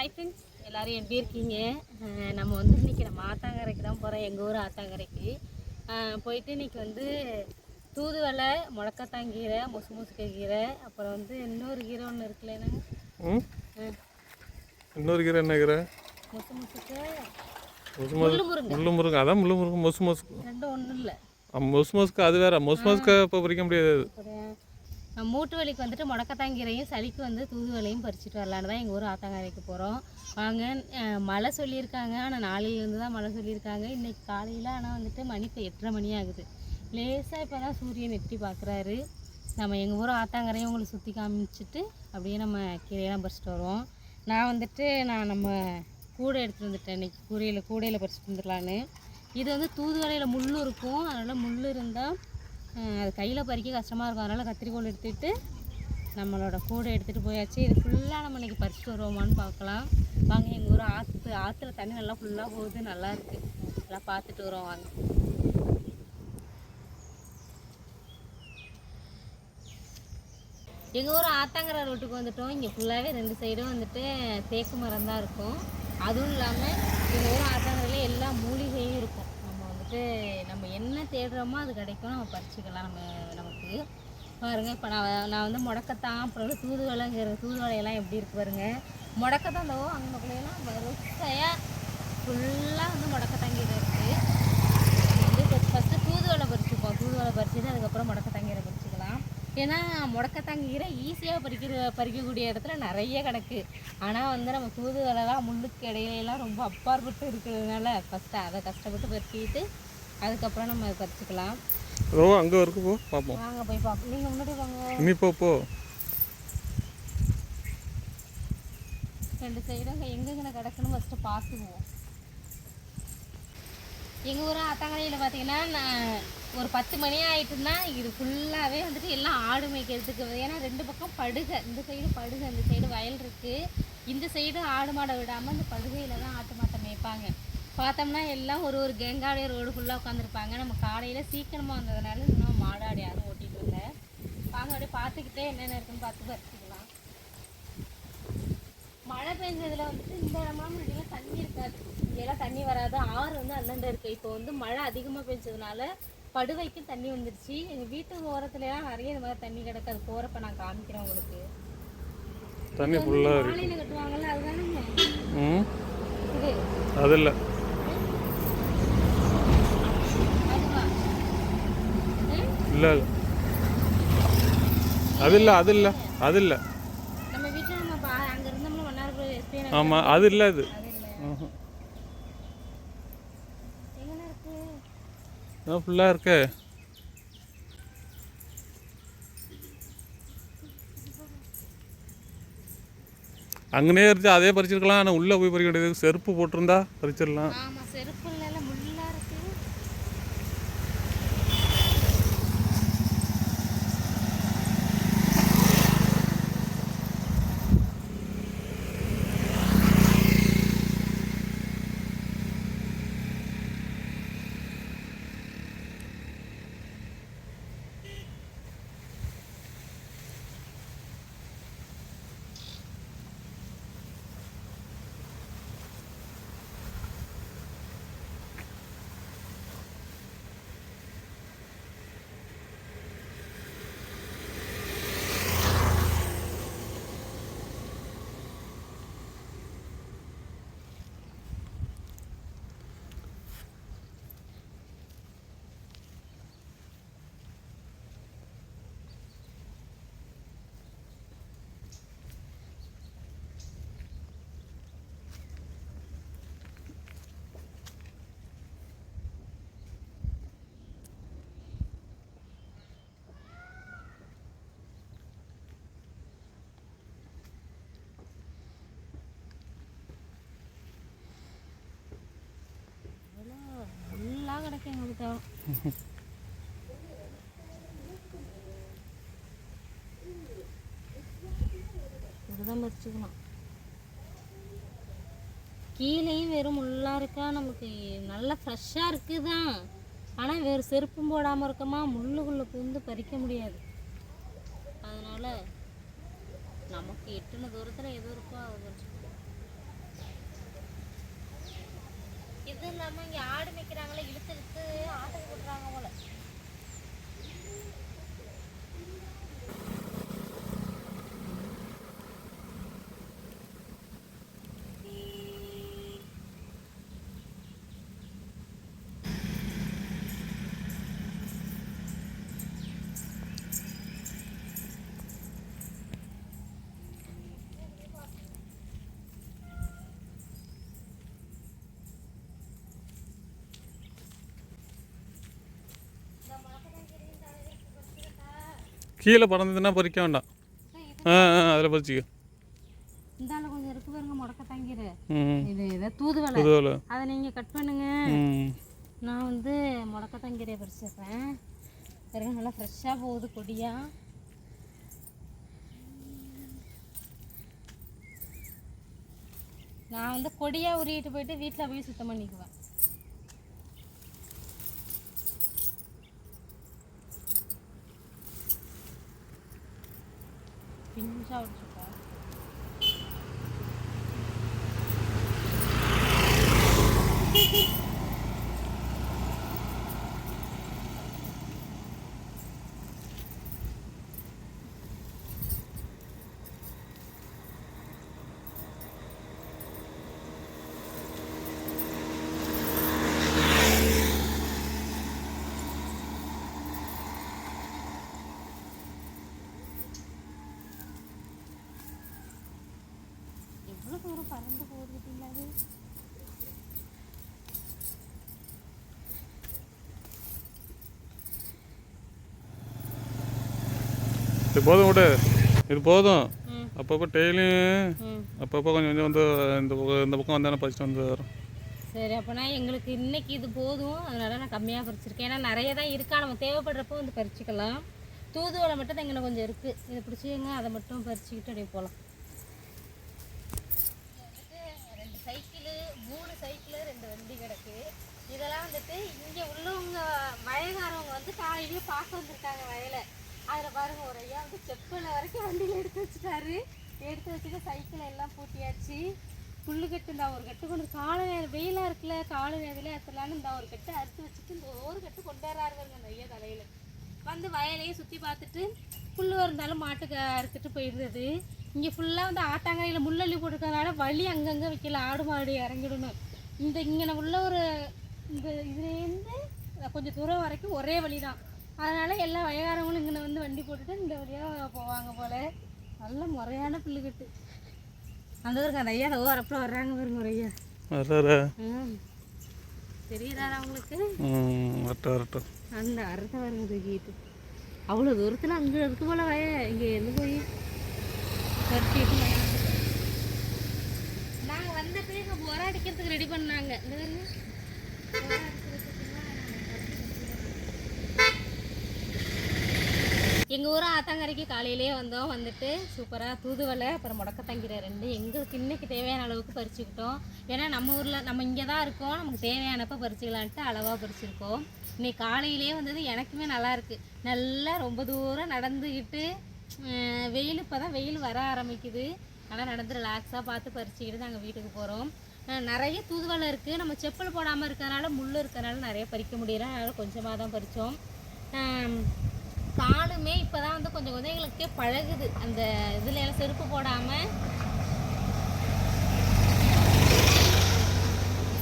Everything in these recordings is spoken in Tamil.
ஹாய் ஃப்ரெண்ட்ஸ் எல்லாரும் எப்படி இருக்கீங்க? நம்ம வந்து இன்னைக்கு நம்ம ஆத்தாங்கரைக்கு தான் போகிறோம் எங்கள் ஊர் ஆத்தாங்கரைக்கு. போயிட்டு இன்னைக்கு வந்து தூதுவளை முடக்கத்தாங்கீரை முசு முசுக்க கீரை அப்புறம் வந்து இன்னொரு கீரை ஒன்று இருக்குல்ல என்னங்க? இன்னொரு கீரை என்ன கீரை? முசு முசுக்க மொசு மொசு முள்ளு முருங்கை. முள்ளு முருங்கை. அதான் முள்ளு முருங்கை மொசு மொசுக்கு. ரெண்டும் ஒன்றும் இல்லை. மொசு மொசுக்கு அது வேற. மொசு மொசுக்க இப்போ பறிக்க முடியாது. மூட்டு வலிக்கு வந்துட்டு முடக்கத்தாங்கீரையும் சளிக்கு வந்து தூதுவலையும் பறிச்சுட்டு வரலான்னு தான் எங்கள் ஊர் ஆத்தாங்கரைக்கு போகிறோம் வாங்க மழை சொல்லியிருக்காங்க. ஆனால் நாளையிலேருந்து தான் மழை சொல்லியிருக்காங்க. இன்னைக்கு காலையில் ஆனால் வந்துட்டு மணி இப்போ எட்டரை மணி ஆகுது. லேசாக இப்போ தான் சூரியன் எட்டி பார்க்குறாரு நம்ம எங்கள் ஊர் ஆத்தாங்கரையும் உங்களுக்கு சுற்றி காமிச்சிட்டு அப்படியே நம்ம கீரையெல்லாம் பறிச்சுட்டு வருவோம். நான் வந்துட்டு நான் நம்ம கூடை எடுத்துகிட்டு வந்துட்டேன் இன்னைக்கு. கூடையில் கூடையில் பறிச்சிட்டு வந்துடலான்னு. இது வந்து தூதுவலையில் முள் இருக்கும். அதனால் முள் இருந்தால் அது கையில் பறிக்க கஷ்டமாக இருக்கும். அதனால் கத்திரிக்கோல் எடுத்துகிட்டு நம்மளோட கூடை எடுத்துகிட்டு போயாச்சு. இது ஃபுல்லாக நம்ம இன்றைக்கி பறிச்சுட்டு வருவோமான்னு பார்க்கலாம். வாங்க எங்கள் ஊர் ஆற்று ஆற்றுல தண்ணி நல்லா ஃபுல்லாக போகுது. நல்லா இருக்குது நல்லா பார்த்துட்டு வரோம் வாங்க. எங்கள் ஊர் ஆத்தாங்கர ரோட்டுக்கு வந்துட்டோம். இங்கே ஃபுல்லாகவே ரெண்டு சைடும் வந்துட்டு தேக்கு மரம் தான் இருக்கும். அதுவும் இல்லாமல் எங்கள் ஊர் ஆத்தாங்கரையில் எல்லா மூலிகையும் இருக்கும். என்ன தேடுறோமோ அது கிடைக்கும். நம்ம பறிச்சுக்கலாம். நம்ம நமக்கு. பாருங்க இப்போ நான் நான் வந்து முடக்கத்தான் அப்புறம் வந்து தூதுவளைங்கிற தூதுவளையெல்லாம் எப்படி இருக்கு பாருங்க. முடக்கத்தான் தோ அங்கக்குள்ளேயெல்லாம் வரிசையாக ஃபுல்லாக வந்து முடக்கத்தாங்கீரை இருக்குது வந்து ஃபஸ்ட்டு தூதுவளை பறிச்சுப்போம். தூதுவளை பறிச்சுட்டு அதுக்கப்புறம் முடக்கத்தாங்கீரை பறிச்சுக்கலாம். ஏன்னா முடக்கத்தாங்கீரை ஈஸியாக பறிக்கிற பறிக்கக்கூடிய இடத்துல நிறைய கிடக்கு. ஆனால் வந்து நம்ம தூதுவளைலாம் முள்ளுக்கு இடையிலலாம் ரொம்ப அப்பாற்பட்டு இருக்கிறதுனால ஃபஸ்ட்டு அதை கஷ்டப்பட்டு பறிக்கிட்டு அதுக்கப்புறம் நம்ம பறிச்சுக்கலாம் ஓ அங்கே இருக்கு போ பார்ப்போம் வாங்க போய் பார்ப்போம் நீங்கள் முன்னாடி வாங்க. நீ போ போ. ரெண்டு சைடும் எங்கெங்கே கிடக்குன்னு ஃபஸ்ட்டு பார்த்துக்குவோம். எங்கள் ஊர் ஆத்தாங்கரையில் பார்த்தீங்கன்னா நான் ஒரு பத்து மணி ஆயிட்டுன்னா இது ஃபுல்லாகவே வந்துட்டு எல்லாம் ஆடு மேய்க்கிறதுக்கு ஏன்னா ரெண்டு பக்கம் படுகை. இந்த சைடு படுகை இந்த சைடு வயல் இருக்குது இந்த சைடு ஆடு மாடை விடாமல் இந்த படுகையில் தான் ஆட்டு மாட்டை மேய்ப்பாங்க. பார்த்தோம்னா எல்லாம் ஒரு ஒரு கேங்காடிய ரோடு ஃபுல்லாக உட்காந்துருப்பாங்க நம்ம காலையில் சீக்கிரமாக வந்ததுனால இன்னும் மாடாடி யாரும் ஓட்டிகிட்டு வரல வாங்க அப்படியே பார்த்துக்கிட்டே என்னென்ன இருக்குன்னு பார்த்து பறிச்சுக்கலாம் மழை பெஞ்சதுல வந்துட்டு இந்த இடமெல்லாம் முன்னாடிலாம் தண்ணி இருக்காது. இங்கெல்லாம் தண்ணி வராது. ஆறு வந்து அண்ணண்ட இருக்கு. இப்போ வந்து மழை அதிகமாக பெஞ்சதுனால படுவைக்கு தண்ணி வந்துருச்சு. எங்கள் வீட்டு ஓரத்துலலாம் நிறைய இந்த மாதிரி தண்ணி கிடக்கு. அது போகிறப்ப நான் காமிக்கிறேன் உங்களுக்கு. தண்ணி ஃபுல்லாக இருக்கு. கட்டுவாங்கல்ல அதுதானே? இது. அது இல்லை. இல்லை இல்லை. அது இல்லை அது இல்லை அது இல்லை ஆமாம் அது. இல்லை அது ஃபுல்லாக இருக்கே? அங்கனே இருந்துச்சு அதே பறிச்சிருக்கலாம் ஆனால் உள்ளே போய் பறிக்க முடியாது செருப்பு போட்டிருந்தா பறிச்சிடலாம் ஆமாம் செருப்பு இல்லைல்ல முள்ளா இருக்கு ஃபுல்லாக கிடக்கு இதுதான் பறிச்சுக்கணும் கீழேயும் வெறும் முள்ளாக இருக்கா? நமக்கு நல்லா ஃப்ரெஷ்ஷாக இருக்குதான். ஆனால் வேறு செருப்பும் போடாமல் இருக்கமா? முள்ளுக்குள்ளே புந்து பறிக்க முடியாது. அதனால் நமக்கு எட்டுன தூரத்தில் எது இருக்கோ அதை இது இல்லாமல் இங்கே ஆடு மேய்க்கிறாங்களே இழுத்து இழுத்து ஆட்டை போட்டுறாங்க போல. கீழே பறந்ததுன்னா பறிக்க வேண்டாம். ஆ ஆ அதில் பறிச்சிக்க. இந்தால கொஞ்சம் இருக்கு பாருங்க முடக்க தங்கிரு. இது இதை தூதுவளை. அதை நீங்கள் கட் பண்ணுங்க. நான் வந்து முடக்க தங்கீரையை பறிச்சிடுறேன். பாருங்க நல்லா ஃப்ரெஷ்ஷாக போகுது கொடியா. நான் வந்து கொடியாக உருவிட்டு போயிட்டு வீட்டில் போய் சுத்தம் பண்ணிக்குவேன். 민사로 적어요. போகுது பார்த்தீங்களா அது இது போதும் விடு. இது போதும். அப்பப்போ டெய்லியும் அப்பப்போ கொஞ்சம் கொஞ்சம் வந்து இந்த பக்கம் இந்த பக்கம் வந்தானே பறிச்சுட்டு வந்து வரும். சரி அப்போனா எங்களுக்கு இன்னைக்கு இது போதும். அதனால நான் கம்மியாக பறிச்சிருக்கேன். ஏன்னா நிறைய தான் இருக்கா? நம்ம தேவைப்படுறப்போ வந்து பறிச்சுக்கலாம். தூதுவளை மட்டும் தான் இங்கே கொஞ்சம் இருக்குது இதை பிடிச்சிங்க அதை மட்டும் பறிச்சுக்கிட்டு அப்படியே போகலாம் ரெண்டு சைக்கிளு மூணு சைக்கிளு ரெண்டு வண்டி கிடக்கு இதெல்லாம் வந்துட்டு இங்கே உள்ளவங்க வயல்காரவங்க வந்து காலையிலேயே பார்க்க வந்திருக்காங்க வயலை. அதில் பாருங்க ஒரு ஐயா வந்து செப்பல் வரைக்கும் வண்டியில் எடுத்து வச்சுட்டாரு. எடுத்து வச்சுட்டு சைக்கிளை எல்லாம் பூட்டியாச்சு. புல்லு கட்டு இந்த ஒரு கட்டு கொண்டு காலை நேரம் வெயிலாக இருக்குல்ல காலை நேரத்தில் ஏற்றலான்னு இந்த ஒரு கட்டு அறுத்து வச்சுட்டு இந்த ஒரு கட்டு கொண்டு வராரு அந்த ஐயா தலையில். வந்து வயலையும் சுற்றி பார்த்துட்டு புல் இருந்தாலும் மாட்டுக்கு அறுத்துட்டு போயிடுறது. இங்கே ஃபுல்லாக வந்து ஆட்டாங்கரையில் முள்ளள்ளி போட்டுருக்கறதுனால வழி அங்கங்கே வைக்கல ஆடு மாடு இறங்கிடணும். இந்த இங்கே உள்ள ஒரு இந்த இதுலேருந்து கொஞ்சம் தூரம் வரைக்கும் ஒரே வழி தான் அதனால் எல்லா வயகாரங்களும் இங்கே வந்து வண்டி போட்டுட்டு இந்த வழியாக போவாங்க போல். நல்ல முறையான புல்லுக்கட்டு அந்த ஊருக்கு அந்த ஐயா அந்த ஓரப்பில் வர்றாங்க பாருங்க ஒரு ஐயா. வர ம். தெரியுதாடா உங்களுக்கு? ம் வரட்டும் வரட்டும். அந்த அறுத்த வருங்க தூக்கிட்டு. அவ்வளோ தூரத்தில் அங்கே இருக்கு போல வய. இங்கே எந்த போய் நாங்கள் வந்தப்பே இங்கே உரம் அடிக்கிறதுக்கு ரெடி பண்ணாங்க. இந்த எங்கள் ஊர் ஆத்தாங்கரைக்கு காலையிலேயே வந்தோம். வந்துட்டு சூப்பராக தூதுவலை அப்புறம் முடக்கத்தங்கிற ரெண்டு. எங்களுக்கு இன்றைக்கி தேவையான அளவுக்கு பறிச்சுக்கிட்டோம். ஏன்னா நம்ம ஊரில் நம்ம இங்கே தான் இருக்கோம். நமக்கு தேவையானப்போ பறிச்சுக்கலான்ட்டு அளவாக பறிச்சிருக்கோம். இன்னைக்கு காலையிலேயே வந்தது எனக்குமே நல்லாயிருக்கு நல்லா ரொம்ப தூரம் நடந்துக்கிட்டு வெயில் இப்போ தான் வெயில் வர ஆரம்பிக்குது. ஆனால் நடந்து ரிலாக்ஸாக பார்த்து பறிச்சுக்கிட்டு நாங்கள் வீட்டுக்கு போகிறோம் நிறைய தூதுவளை இருக்குது நம்ம செப்பல் போடாமல் இருக்கிறதுனால முள் இருக்கிறதுனால நிறைய பறிக்க முடியல. அதனால் கொஞ்சமாக தான் பறித்தோம் காலுமே இப்போ தான் வந்து கொஞ்சம் கொஞ்சம் எங்களுக்கே பழகுது. அந்த இதில் எல்லாம் செருப்பு போடாமல்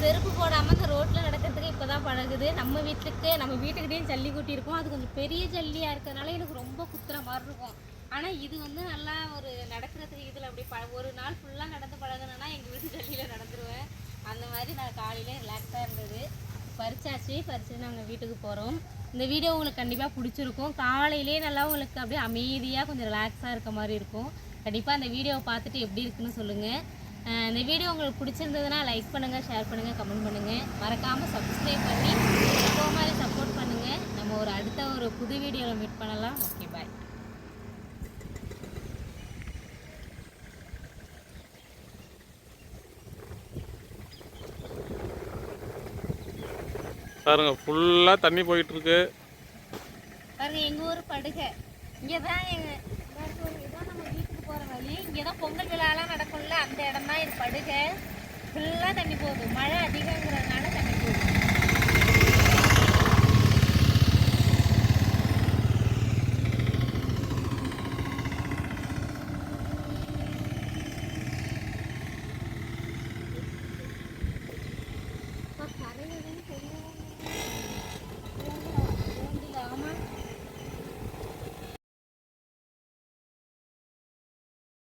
செருப்பு போடாமல் அந்த ரோட்டில் நடக்கிறதுக்கு இப்போ தான் பழகுது. நம்ம வீட்டுக்கு நம்ம வீட்டுக்கிட்டேயும் ஜல்லி கூட்டியிருக்கோம். அது கொஞ்சம் பெரிய ஜல்லியாக இருக்கிறதுனால எனக்கு ரொம்ப குத்துற மாதிரி இருக்கும். ஆனால் இது வந்து நல்லா ஒரு நடக்கிறதுக்கு இதில் அப்படி ப ஒரு நாள் ஃபுல்லாக நடந்து பழகுனேன்னா எங்கள் வீட்டு ஜல்லியில் நடந்துருவேன். அந்த மாதிரி நான் காலையிலே ரிலாக்ஸாக இருந்தது. பறிச்சாச்சு. பறிச்சு நாங்கள் வீட்டுக்கு போகிறோம் இந்த வீடியோ உங்களுக்கு கண்டிப்பாக பிடிச்சிருக்கும். காலையிலே நல்லா உங்களுக்கு அப்படியே அமைதியாக கொஞ்சம் ரிலாக்ஸாக இருக்க மாதிரி இருக்கும். கண்டிப்பாக அந்த வீடியோவை பார்த்துட்டு எப்படி இருக்குன்னு சொல்லுங்கள் இந்த வீடியோ உங்களுக்கு பிடிச்சிருந்ததுன்னா லைக் பண்ணுங்கள் ஷேர் பண்ணுங்கள் கமெண்ட் பண்ணுங்கள் மறக்காமல் சப்ஸ்கிரைப் பண்ணி எப்போ மாதிரி சப்போர்ட் பண்ணுங்கள் நம்ம ஒரு அடுத்த ஒரு புது வீடியோவில் மீட் பண்ணலாம். ஓகே பாய் பாருங்க ஃபுல்லாக தண்ணி போயிட்டு இருக்கு பாருங்க எங்கள் ஊர் படுகை. இங்கே தான் எங்கள் இதான் நம்ம வீட்டுக்கு போகிற வழி. இங்கே தான் பொங்கல் விழாலாம் நடக்கும்ல அந்த இடம் தான் இது படுகை. ஃபுல்லாக தண்ணி போகுது. மழை அதிகங்கிறதுனால